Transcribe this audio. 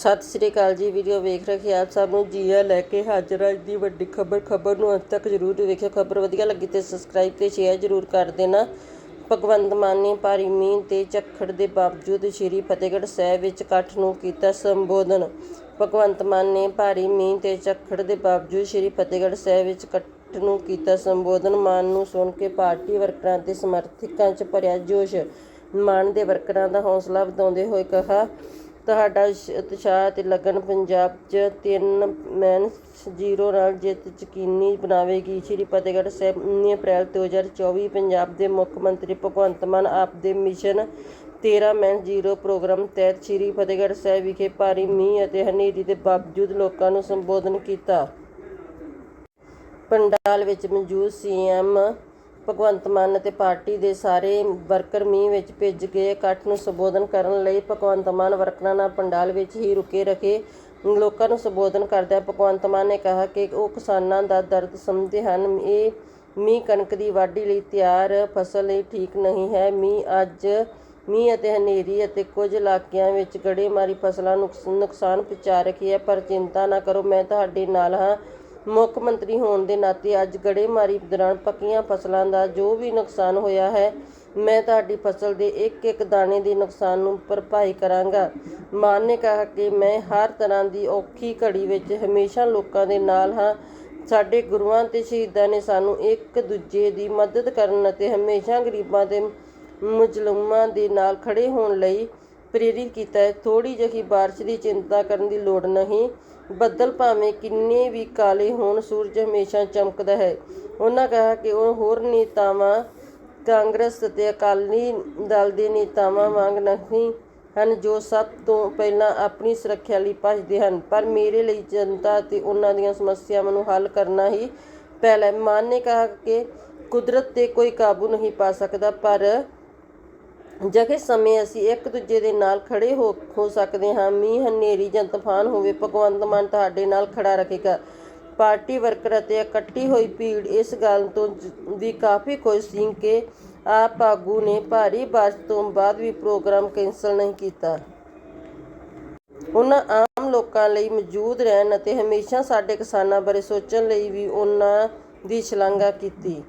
ਸਤਿ ਸ੍ਰੀ ਅਕਾਲ ਜੀ, ਵੀਡੀਓ ਵੇਖ ਰਹੇ ਆਪ ਸਭ ਨੂੰ ਜੀਆ ਲੈ ਕੇ ਹਾਜ਼ਰ ਅੱਜ ਦੀ ਵੱਡੀ ਖਬਰ ਖਬਰ ਨੂੰ ਅੰਤ ਤੱਕ ਜਰੂਰ ਵੇਖਿਓ। ਖਬਰ ਵਧੀਆ ਲੱਗੀ ਤੇ ਸਬਸਕ੍ਰਾਈਬ ਤੇ ਸ਼ੇਅਰ ਜਰੂਰ ਕਰ ਦੇਣਾ। ਭਗਵੰਤ ਮਾਨ ਨੇ ਭਾਰੀ ਮੀਂਹ ਤੇ ਝੱਖੜ ਦੇ ਬਾਵਜੂਦ ਸ਼੍ਰੀ ਫਤਿਹਗੜ੍ਹ ਸਾਹਿਬ ਵਿੱਚ ਇਕੱਠ ਨੂੰ ਕੀਤਾ ਸੰਬੋਧਨ। ਭਗਵੰਤ ਮਾਨ ਨੇ ਭਾਰੀ ਮੀਂਹ ਤੇ ਝੱਖੜ ਦੇ ਬਾਵਜੂਦ ਸ਼੍ਰੀ ਫਤਿਹਗੜ੍ਹ ਸਾਹਿਬ ਵਿੱਚ ਇਕੱਠ ਨੂੰ ਕੀਤਾ ਸੰਬੋਧਨ। ਮਾਨ ਨੂੰ ਸੁਣ ਕੇ ਪਾਰਟੀ ਵਰਕਰਾਂ ਤੇ ਸਮਰਥਕਾਂ 'ਚ ਭਰਿਆ ਜੋਸ਼। ਮਾਨ ਦੇ ਵਰਕਰਾਂ ਦਾ ਹੌਸਲਾ ਵਧਾਉਂਦੇ ਹੋਏ ਕਿਹਾ ਤੁਹਾਡਾ ਉਤਸ਼ਾਹ ਅਤੇ ਲਗਨ ਪੰਜਾਬ 'ਚ ਤਿੰਨ ਮੈਨਸ ਜ਼ੀਰੋ ਨਾਲ ਜਿੱਤ ਯਕੀਨੀ ਬਣਾਵੇਗੀ। ਸ਼੍ਰੀ ਫਤਿਹਗੜ੍ਹ ਸਾਹਿਬ 19 ਅਪ੍ਰੈਲ 2024 ਪੰਜਾਬ ਦੇ ਮੁੱਖ ਮੰਤਰੀ ਭਗਵੰਤ ਮਾਨ ਆਪ ਦੇ ਮਿਸ਼ਨ 13 ਮੈਨ ਜ਼ੀਰੋ ਪ੍ਰੋਗਰਾਮ ਤਹਿਤ ਸ਼੍ਰੀ ਫਤਿਹਗੜ੍ਹ ਸਾਹਿਬ ਵਿਖੇ ਭਾਰੀ ਮੀਂਹ ਅਤੇ ਹਨੇਰੀ ਦੇ ਬਾਵਜੂਦ ਲੋਕਾਂ ਨੂੰ ਸੰਬੋਧਨ ਕੀਤਾ। ਪੰਡਾਲ ਵਿੱਚ ਮੌਜੂਦ ਸੀਐਮ ਭਗਵੰਤ ਮਾਨ ਅਤੇ ਪਾਰਟੀ ਦੇ ਸਾਰੇ ਵਰਕਰ ਮੀਂਹ ਵਿੱਚ ਭਿੱਜ ਗਏ ਇਕੱਠ ਨੂੰ ਸੰਬੋਧਨ ਕਰਨ ਲਈ ਭਗਵੰਤ ਮਾਨ ਵਰਕਰਾਂ ਨਾਲ ਪੰਡਾਲ ਵਿੱਚ ਹੀ ਰੁਕੇ ਰਹੇ। ਲੋਕਾਂ ਨੂੰ ਸੰਬੋਧਨ ਕਰਦਿਆਂ ਭਗਵੰਤ ਮਾਨ ਨੇ ਕਿਹਾ ਕਿ ਉਹ ਕਿਸਾਨਾਂ ਦਾ ਦਰਦ ਸਮਝਦੇ ਹਨ। ਇਹ ਮੀਂਹ ਕਣਕ ਦੀ ਵਾਢੀ ਲਈ ਤਿਆਰ ਫਸਲ ਲਈ ਠੀਕ ਨਹੀਂ ਹੈ। ਮੀਂਹ ਅੱਜ ਮੀਂਹ ਅਤੇ ਹਨੇਰੀ ਅਤੇ ਕੁਝ ਇਲਾਕਿਆਂ ਵਿੱਚ ਗੜੇਮਾਰੀ ਫਸਲਾਂ ਨੂੰ ਨੁਕਸ- ਨੁਕਸਾਨ ਪਹੁੰਚਾ ਰਹੀ ਹੈ। ਪਰ ਚਿੰਤਾ ਨਾ ਕਰੋ, ਮੈਂ ਤੁਹਾਡੇ ਨਾਲ ਹਾਂ। ਮੁੱਖ ਮੰਤਰੀ ਹੋਣ ਦੇ ਨਾਤੇ ਅੱਜ ਗੜੇਮਾਰੀ ਦੌਰਾਨ ਪੱਕੀਆਂ ਫਸਲਾਂ ਦਾ ਜੋ ਵੀ ਨੁਕਸਾਨ ਹੋਇਆ ਹੈ, ਮੈਂ ਤੁਹਾਡੀ ਫਸਲ ਦੇ ਇੱਕ ਇੱਕ ਦਾਣੇ ਦੇ ਨੁਕਸਾਨ ਨੂੰ ਭਰਪਾਈ ਕਰਾਂਗਾ। ਮਾਨ ਨੇ ਕਿਹਾ ਕਿ ਮੈਂ ਹਰ ਤਰ੍ਹਾਂ ਦੀ ਔਖੀ ਘੜੀ ਵਿੱਚ ਹਮੇਸ਼ਾ ਲੋਕਾਂ ਦੇ ਨਾਲ ਹਾਂ। ਸਾਡੇ ਗੁਰੂਆਂ ਤੇ ਸ਼ਹੀਦਾਂ ਨੇ ਸਾਨੂੰ ਇੱਕ ਦੂਜੇ ਦੀ ਮਦਦ ਕਰਨ ਅਤੇ ਹਮੇਸ਼ਾ ਗਰੀਬਾਂ ਤੇ ਮੁਜ਼ਲਮਾਂ ਦੇ ਨਾਲ ਖੜੇ ਹੋਣ ਲਈ ਪ੍ਰੇਰਿਤ ਕੀਤਾ ਹੈ। ਥੋੜੀ ਜਿਹੀ ਬਾਰਿਸ਼ ਦੀ ਚਿੰਤਾ ਕਰਨ ਦੀ ਲੋੜ ਨਹੀਂ। ਬੱਦਲ ਭਾਵੇਂ ਕਿੰਨੇ ਵੀ ਕਾਲੇ ਹੋਣ, ਸੂਰਜ ਹਮੇਸ਼ਾ ਚਮਕਦਾ ਹੈ। ਉਹਨਾਂ ਕਿਹਾ ਕਿ ਉਹ ਹੋਰ ਨੇਤਾਵਾਂ, ਕਾਂਗਰਸ ਅਤੇ ਅਕਾਲੀ ਦਲ ਦੇ ਨੇਤਾਵਾਂ ਵਾਂਗ ਨਹੀਂ ਹਨ ਜੋ ਸਭ ਤੋਂ ਪਹਿਲਾਂ ਆਪਣੀ ਸੁਰੱਖਿਆ ਲਈ ਭੱਜਦੇ ਹਨ। ਪਰ ਮੇਰੇ ਲਈ ਜਨਤਾ ਅਤੇ ਉਹਨਾਂ ਦੀਆਂ ਸਮੱਸਿਆਵਾਂ ਨੂੰ ਹੱਲ ਕਰਨਾ ਹੀ ਪਹਿਲਾ ਹੈ। ਮਾਨ ਨੇ ਕਿਹਾ ਕਿ ਕੁਦਰਤ ਤੇ ਕੋਈ ਕਾਬੂ ਨਹੀਂ ਪਾ ਸਕਦਾ, ਪਰ ਜਗੇ ਸਮੇਂ ਅਸੀਂ ਇੱਕ ਦੂਜੇ ਦੇ ਨਾਲ ਖੜੇ ਹੋ ਹੋ ਸਕਦੇ ਹਾਂ। ਮੀਂਹ, ਹਨੇਰੀ ਜਾਂ ਤੂਫਾਨ ਹੋਵੇ, ਭਗਵੰਤ ਮਾਨ ਤੁਹਾਡੇ ਨਾਲ ਖੜਾ ਰਹੇਗਾ ਪਾਰਟੀ ਵਰਕਰ ਅਤੇ ਇਕੱਠੀ ਹੋਈ ਭੀੜ ਇਸ ਗੱਲ ਤੋਂ ਵੀ ਕਾਫੀ ਖੁਸ਼ ਸੀ ਕਿ ਆਪ ਆਗੂ ਨੇ ਭਾਰੀ ਬਾਰਿਸ਼ ਤੋਂ ਬਾਅਦ ਵੀ ਪ੍ਰੋਗਰਾਮ ਕੈਂਸਲ ਨਹੀਂ ਕੀਤਾ। ਉਹਨਾਂ ਆਮ ਲੋਕਾਂ ਲਈ ਮੌਜੂਦ ਰਹਿਣ ਅਤੇ ਹਮੇਸ਼ਾ ਸਾਡੇ ਕਿਸਾਨਾਂ ਬਾਰੇ ਸੋਚਣ ਲਈ ਵੀ ਉਹਨਾਂ ਦੀ ਸ਼ਲਾਘਾ ਕੀਤੀ।